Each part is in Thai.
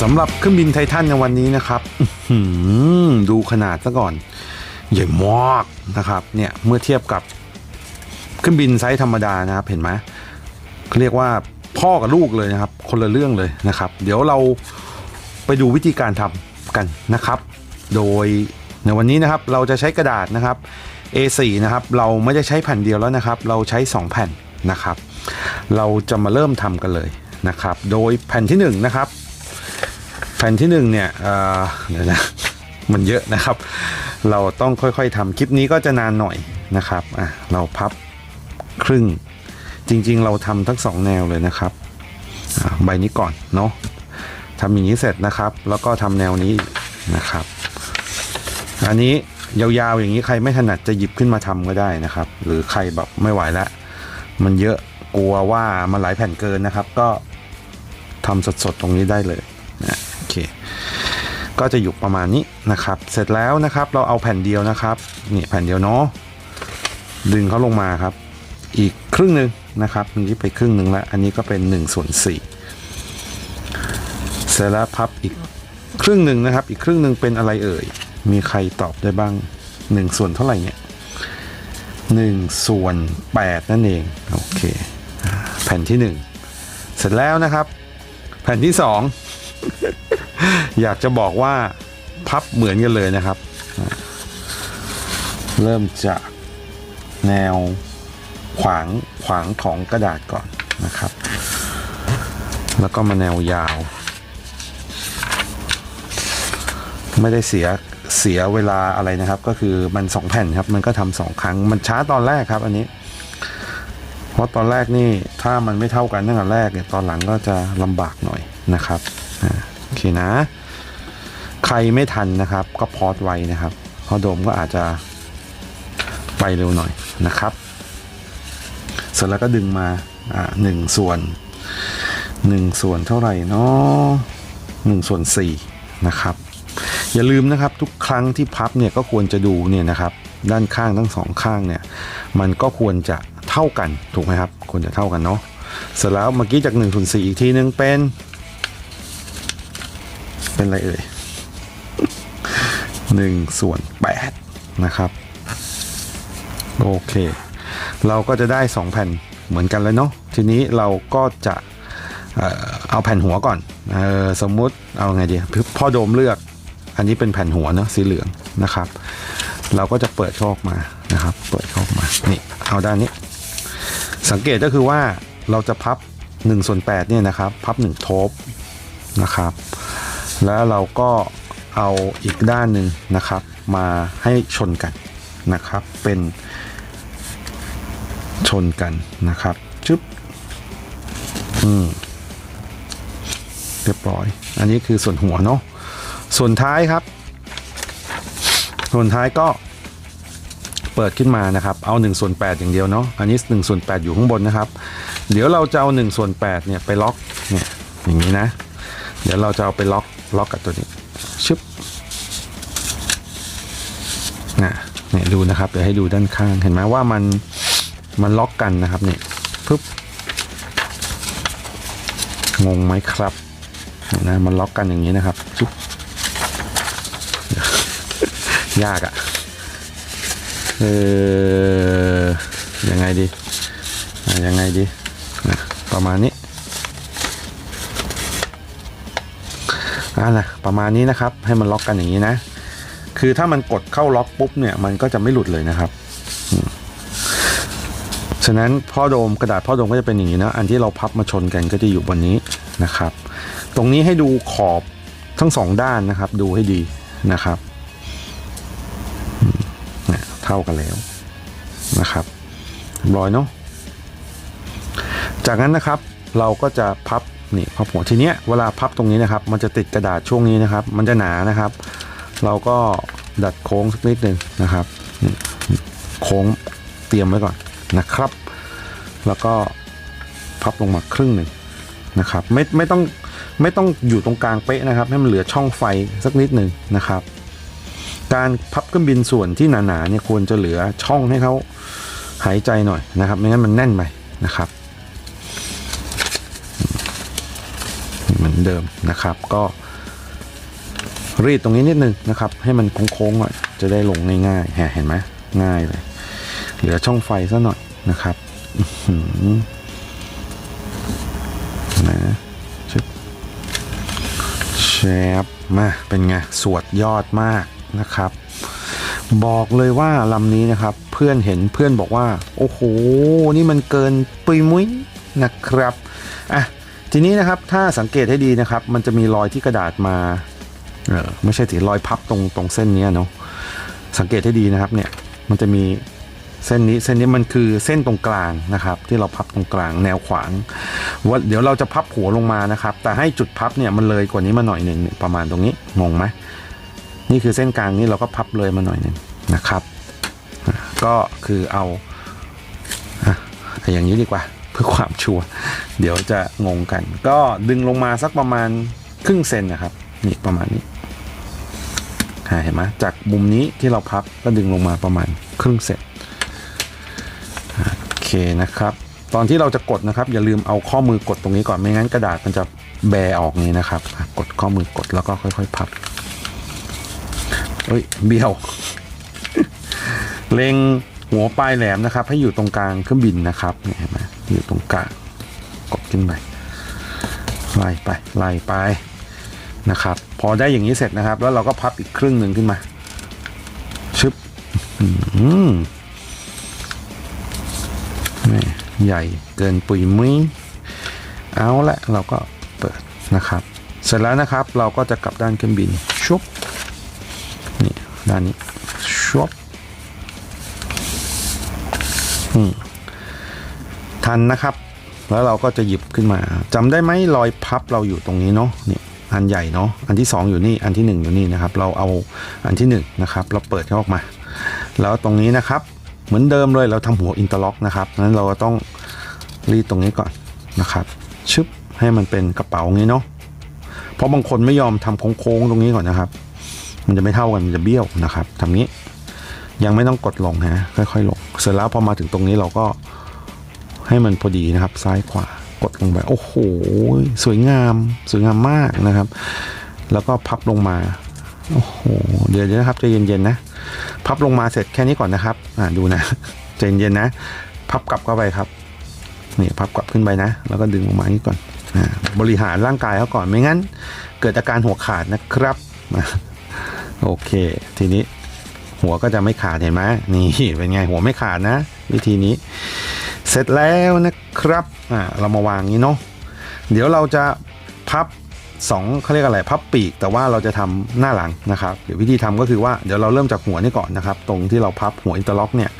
สำหรับเครื่องบินไททันในวันนี้นะครับดูขนาดซะก่อน ใหญ่มากนะครับ เนี่ยเมื่อเทียบกับเครื่องบินไซส์ธรรมดานะครับ เห็นไหมเขาเรียกว่าพ่อกับลูกเลยนะครับ คนละเรื่องเลยนะครับ เดี๋ยวเราไปดูวิธีการทำกันนะครับ โดยในวันนี้นะครับเราจะใช้กระดาษนะครับ A4 นะครับ เราไม่ได้ใช้แผ่นเดียวแล้วนะครับ เราใช้ 2 แผ่นนะครับ เราจะมาเริ่มทำกันเลยนะครับ โดยแผ่นที่1นะครับ แผ่นที่หนึ่งเนี่ยเดี๋ยวนะมันเยอะนะครับ เราต้องค่อยๆทำคลิปนี้ก็จะนานหน่อยนะครับอะเราพับครึ่ง จริงๆ เราทำทั้งสองแนวเลยนะครับใบนี้ก่อนเนาะทำอย่างนี้เสร็จนะครับ แล้วก็ทำแนวนี้นะครับ อันนี้ยาวๆอย่างนี้ใครไม่ถนัดจะหยิบขึ้นมาทำก็ได้นะครับ หรือใครแบบไม่ไหวล้วมันเยอะกลัวว่ามันหลายแผ่นเกินนะครับ ก็ทำสดๆตรงนี้ได้เลย ก็จะอยู่ประมาณนี้นะครับ เสร็จแล้วนะครับเราเอาแผ่นเดียวนะครับนี่แผ่นเดียวเนาะดึงเขาลงมาครับ อีกครึ่งหนึ่งนะครับอันนี้ไปครึ่งหนึ่งแล้ว อันนี้ก็เป็น1ส่วน4เสร็จแล้วพับอีกครึ่งหนึ่งนะครับ อีกครึ่งหนึ่งเป็นอะไรเอ่ย มีใครตอบได้บ้าง1ส่วนเท่าไหร่เนี่ย1ส่วน8นั่นเองโอเคแผ่นที่ 1 เสร็จแล้วนะครับ แผ่นที่ 2 อยากจะบอกว่าพับเหมือนกันเลยนะครับ เริ่มจากแนวขวางขวางของกระดาษก่อนนะครับ แล้วก็มาแนวยาว ไม่ได้เสียเสียเวลาอะไรนะครับ ก็คือมันสองแผ่นครับ มันก็ทำสองครั้งมันช้าตอนแรกครับ อันนี้ เพราะตอนแรกนี่ถ้ามันไม่เท่ากันตั้งแต่แรกเนี่ยตอนหลังก็จะลำบากหน่อยนะครับโอเคนะ ใครไม่ทันนะครับ ก็พอดไว้นะครับเพราะโดมก็อาจจะไปเร็วหน่อยนะครับ เสร็จแล้วก็ดึงมาอ่าหนึ่งส่วนหนึ่งส่วนเท่าไหร่เนาะหนึ่งส่วนสี่นะครับ อย่าลืมนะครับทุกครั้งที่พับเนี่ยก็ควรจะดูเนี่ยนะครับ ด้านข้างทั้งสองข้างเนี่ย มันก็ควรจะเท่ากันถูกไหมครับ ควรจะเท่ากันเนาะเสร็จแล้วเมื่อกี้จาก1นส่วนสอีกทีนึงเป็น เป็นอะไรเอ่ย หนึ่งส่วนแปดนะครับ โอเค เราก็จะได้ 2 แผ่นเหมือนกันแล้วเนาะทีนี้เราก็จะเอาแผ่นหัวก่อนออสมมุติเอาไงดีพ่อโดมเลือก อันนี้เป็นแผ่นหัวเนาะสีเหลืองนะครับ เราก็จะเปิดเข้าออกมานะครับ เปิดเข้าออกมานี่เอาด้านนี้ สังเกตก็คือว่าเราจะพับ1ส่วน8เนี่ยนะครับ พับ1ทบนะครับ แล้วเราก็ เอาอีกด้านหนึ่งนะครับ มาให้ชนกันนะครับ เป็นชนกันนะครับชึบอืมเรียบร้อย อันนี้คือส่วนหัวเนาะส่วนท้ายครับ ส่วนท้ายก็เปิดขึ้นมานะครับ เอา1ส่วน8อย่างเดียวเนาะอันนี้1ส่วน8อยู่ข้างบนนะครับ เดี๋ยวเราจะเอา1ส่วน8เนี่ยไปล็อกเนี่ยอย่างนี้นะ เดี๋ยวเราจะเอาไปล็อกล็อกกับตัวนี้ชึบ นะเนี่ยดูนะครับเดี๋ยวให้ดูด้านข้างเห็นไหมว่ามันมันล็อกกันนะครับเนี่ยปึ๊บงงไหมครับนะมันล็อกกันอย่างนี้นะครับชึบยากอะเออยังไงดียังไงดีประมาณนี้อ่านะประมาณนี้นะครับ ให้มันล็อกกันอย่างนี้นะ คือถ้ามันกดเข้าล็อกปุ๊บเนี่ยมันก็จะไม่หลุดเลยนะครับฉะนั้นพ่อโดมกระดาษพ่อโดมก็จะเป็นอย่างนี้นะอันที่เราพับมาชนกันก็จะอยู่บนนี้นะครับ ตรงนี้ให้ดูขอบทั้งสองด้านนะครับ ดูให้ดีนะครับเท่ากันแล้วนะครับเรียบร้อยเนาะจากนั้นนะครับเราก็จะพับนี่พับหัวทีเนี้ยเวลาพับตรงนี้นะครับ มันจะติดกระดาษช่วงนี้นะครับ มันจะหนานะครับ เราก็ดัดโค้งสักนิดหนึ่งนะครับ โค้งเตรียมไว้ก่อนนะครับ แล้วก็พับลงมาครึ่งหนึ่งนะครับ ไม่ไม่ต้องไม่ต้องอยู่ตรงกลางเป๊ะนะครับ ให้มันเหลือช่องไฟสักนิดหนึ่งนะครับ การพับเครื่องบินส่วนที่หนาๆเนี่ยควรจะเหลือช่องให้เขาหายใจหน่อยนะครับ ไม่งั้นมันแน่นไปนะครับเหมือนเดิมนะครับ ก็ รีดตรงนี้นิดนึงนะครับ ให้มันโค้งๆหน่อยจะได้ลงง่ายๆแหมเห็นไหมง่ายเลยเหลือช่องไฟซะหน่อยนะครับนะชึบแชบมาเป็นไงสวดยอดมากนะครับ บอกเลยว่าลำนี้นะครับ เพื่อนเห็นเพื่อนบอกว่า โอ้โห นี่มันเกินปุยมุ้ยนะครับอะทีนี้นะครับถ้าสังเกตให้ดีนะครับ มันจะมีรอยที่กระดาษมา ไม่ใช่สิรอยพับตรงตรงเส้นนี้เนาะสังเกตให้ดีนะครับเนี่ยมันจะมีเส้นนี้เส้นนี้มันคือเส้นตรงกลางนะครับ ที่เราพับตรงกลางแนวขวางว่าเดี๋ยวเราจะพับหัวลงมานะครับ แต่ให้จุดพับเนี่ยมันเลยกว่านี้มาหน่อยหนึ่งประมาณตรงนี้งงไหมนี่คือเส้นกลางนี้เราก็พับเลยมาหน่อยหนึ่งนะครับ ก็คือเอาอย่างนี้ดีกว่าเพื่อความชัวร์เดี๋ยวจะงงกัน ก็ดึงลงมาสักประมาณครึ่งเซนนะครับนี่ประมาณนี้ เห็นไหมจากมุมนี้ที่เราพับก็ดึงลงมาประมาณครึ่งเซนโอเคนะครับ ตอนที่เราจะกดนะครับ อย่าลืมเอาข้อมือกดตรงนี้ก่อนไม่งั้นกระดาษมันจะแบออกนี้นะครับ กดข้อมือกดแล้วก็ค่อยๆพับเอ้ยเบี้ยว เล็งหัวปลายแหลมนะครับ ให้อยู่ตรงกลางเครื่องบินนะครับเนี่ยเห็นไหมอยู่ตรงกลางกดขึ้นไปไล่ไปไล่ไป นะครับ พอได้อย่างนี้เสร็จนะครับ แล้วเราก็พับอีกครึ่งหนึ่งขึ้นมา ชึบอืมใหญ่เกินปุยมุ้ยเอาละเราก็เปิดนะครับ เสร็จแล้วนะครับเราก็จะกลับด้านเครื่องบินชุบนี่ด้านนี้ชวบอืมทันนะครับ แล้วเราก็จะหยิบขึ้นมาจำได้ไหมรอยพับเราอยู่ตรงนี้เนาะนี่ อันใหญ่เนาะอันที่สองอยู่นี่อันที่หนึ่งอยู่นี่นะครับ เราเอาอันที่หนึ่งนะครับเราเปิดเขาออกมา แล้วตรงนี้นะครับเหมือนเดิมเลยเราทำหัวอินเตอร์ล็อกนะครับนั้นเราก็ต้องรีดตรงนี้ก่อนนะครับชึบให้มันเป็นกระเป๋างี้เนาะเพราะบางคนไม่ยอมทำโค้งๆตรงนี้ก่อนนะครับ มันจะไม่เท่ากันมันจะเบี้ยวนะครับทำนี้ยังไม่ต้องกดลงนะค่อยๆลงเสร็จแล้วพอมาถึงตรงนี้เราก็ให้มันพอดีนะครับซ้ายขวา กดลงไป โอ้โห สวยงาม สวยงามมากนะครับ แล้วก็พับลงมา โอ้โห เดี๋ยวนะครับใจเย็นๆนะ พับลงมาเสร็จแค่นี้ก่อนนะครับ อ่าดูนะใจเย็นๆนะ พับกลับเข้าไปครับนี่พับกลับขึ้นไปนะ แล้วก็ดึงออกมานี้ก่อนอ่าบริหารร่างกายเขาก่อนไม่งั้น เกิดอาการหัวขาดนะครับโอเค ทีนี้หัวก็จะไม่ขาดเห็นไหมนี่เป็นไงหัวไม่ขาดนะ วิธีนี้ เสร็จแล้วนะครับอ่าเรามาวางนี้เนาะเดี๋ยวเราจะพับสองเขาเรียกอะไรพับปีก แต่ว่าเราจะทำหน้าหลังนะครับเดี๋ยววิธีทำก็คือว่าเดี๋ยวเราเริ่มจากหัวนี่ก่อนนะครับ ตรงที่เราพับหัวอินเตอร์ล็อกเนี่ย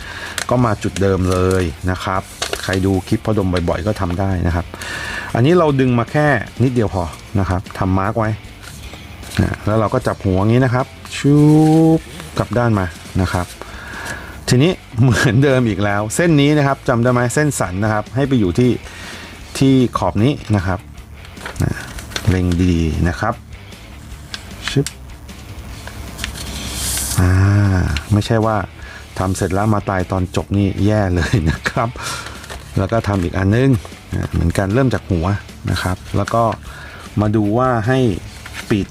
ก็มาจุดเดิมเลยนะครับ ใครดูคลิปพอดมบ่อยๆ ก็ทำได้นะครับ อันนี้เราดึงมาแค่นิดเดียวพอนะครับทำมาร์กไว้นะแล้วเราก็จับหัวงนี้นะครับชูบกลับด้านมานะครับ ทีนี้เหมือนเดิมอีกแล้ว เส้นนี้นะครับจำได้ไหมเส้นสันนะครับ ให้ไปอยู่ที่ที่ขอบนี้นะครับเล็งดีๆนะครับชึบอ่าไม่ใช่ว่าทำเสร็จแล้วมาตายตอนจบนี่แย่เลยนะครับ แล้วก็ทำอีกอันนึงเหมือนกันเริ่มจากหัวนะครับ แล้วก็มาดูว่าให้ปีด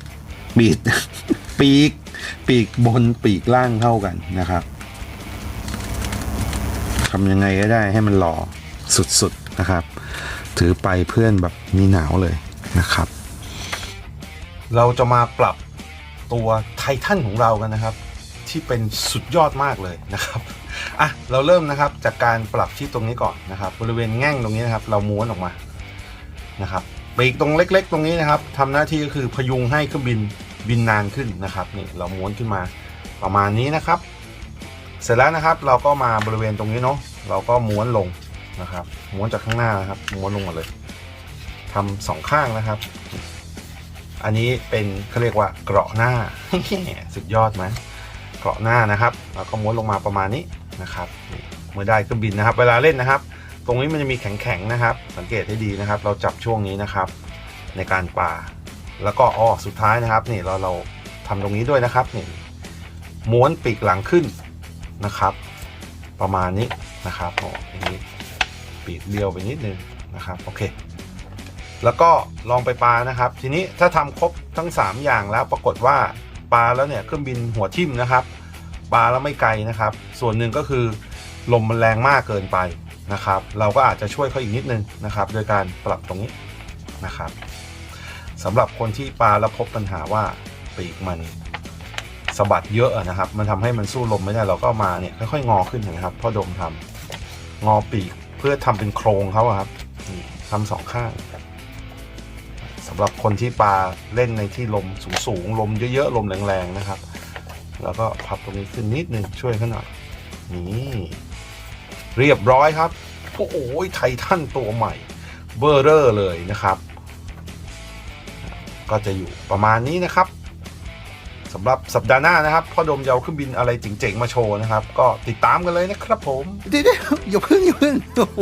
ปีกปีก ปีกบนปีกล่างเท่ากันนะครับำยังไงก็ได้ให้มันหล่อสุดๆนะครับ ถือไปเพื่อนแบบมีหนาวเลยนะครับ เราจะมาปรับตัวไททันของเรากันนะครับ ที่เป็นสุดยอดมากเลยนะครับอะเราเริ่มนะครับจากการปรับที่ตรงนี้ก่อนนะครับ บริเวณแง่งตรงนี้นะครับ เราม้วนออกมานะครับปีกตรงเล็ก ๆ ตรงนี้นะครับทำหน้าที่ก็คือพยุงให้เครื่องบินบินนานขึ้นนะครับนี่เราม้วนขึ้นมาประมาณนี้นะครับ เสร็จแล้วนะครับ เราก็มาบริเวณตรงนี้เนาะเราก็ม้วนลงนะครับ ม้วนจากข้างหน้านะครับ ม้วนลงมาเลยทำสองข้างนะครับ อันนี้เป็นเขาเรียกว่าเกราะหน้าสุดยอดไหมเกราะหน้านะครับ แล้วก็ม้วนลงมาประมาณนี้นะครับเมื่อได้เครื่องบินนะครับ เวลาเล่นนะครับ ตรงนี้มันจะมีแข็งๆนะครับ สังเกตให้ดีนะครับ เราจับช่วงนี้นะครับ ในการปาแล้วก็อ้อสุดท้ายนะครับนี่เราเราทำตรงนี้ด้วยนะครับนี่ม้วนปีกหลังขึ้น นะครับ ประมาณนี้นะครับโอ้อย่างนี้ปีกเดียวไปนิดนึงนะครับโอเค แล้วก็ลองไปปลานะครับ ทีนี้ถ้าทำครบทั้ง 3 อย่างแล้วปรากฏว่าปลาแล้วเนี่ยเครื่องบินหัวทิ่มนะครับปลาแล้วไม่ไกลนะครับ ส่วนหนึ่งก็คือลมมันแรงมากเกินไปนะครับ เราก็อาจจะช่วยเขาอีกนิดนึงนะครับ โดยการปรับตรงนี้นะครับสำหรับคนที่ปลาแล้วพบปัญหาว่าปีกมัน สะบัดเยอะนะครับ มันทำให้มันสู้ลมไม่ได้เราก็มาเนี่ยค่อยๆงอขึ้นนะครับพ่อดมทำงอปีกเพื่อทำเป็นโครงเขาครับทำสองข้างสำหรับคนที่ปลาเล่นในที่ลมสูงๆลมเยอะๆลมแรงๆนะครับ แล้วก็พับตรงนี้ขึ้นนิดนึงช่วยเขาหน่อยนี่เรียบร้อยครับโอ้โหไททันตัวใหม่ เบอร์เรอร์เลยนะครับ ก็จะอยู่ประมาณนี้นะครับำหรับสัปดาห์หน้านะครับพ่อดมจะเอาเครื่องบินอะไรเจ๋งๆมาโชว์นะครับ ก็ติดตามกันเลยนะครับผมเดี๋ยวอย่าพึ่งอย่าพึ่งโอ้โห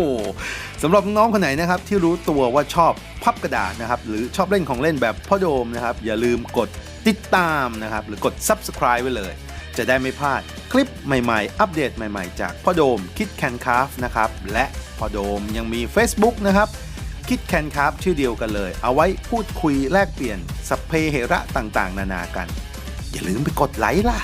สำหรับน้องคนไหนนะครับที่รู้ตัวว่าชอบพับกระดาษนะครับหรือชอบเล่นของเล่นแบบพ่อโดมนะครับอย่าลืมกดติดตามนะครับหรือกด subscribe ไว้เลย จะได้ไม่พลาดคลิปใหม่ๆ อัปเดตใหม่ๆ จากพ่อโดมคิดแคนคาฟนะครับและพ่อโดมยังมี Facebook นะครับคิดแคนคาฟชื่อเดียวกันเลย เอาไว้พูดคุยแลกเปลี่ยนสัพเพเหระต่างๆ นานากัน อย่าลืมไปกดไลค์ล่ะ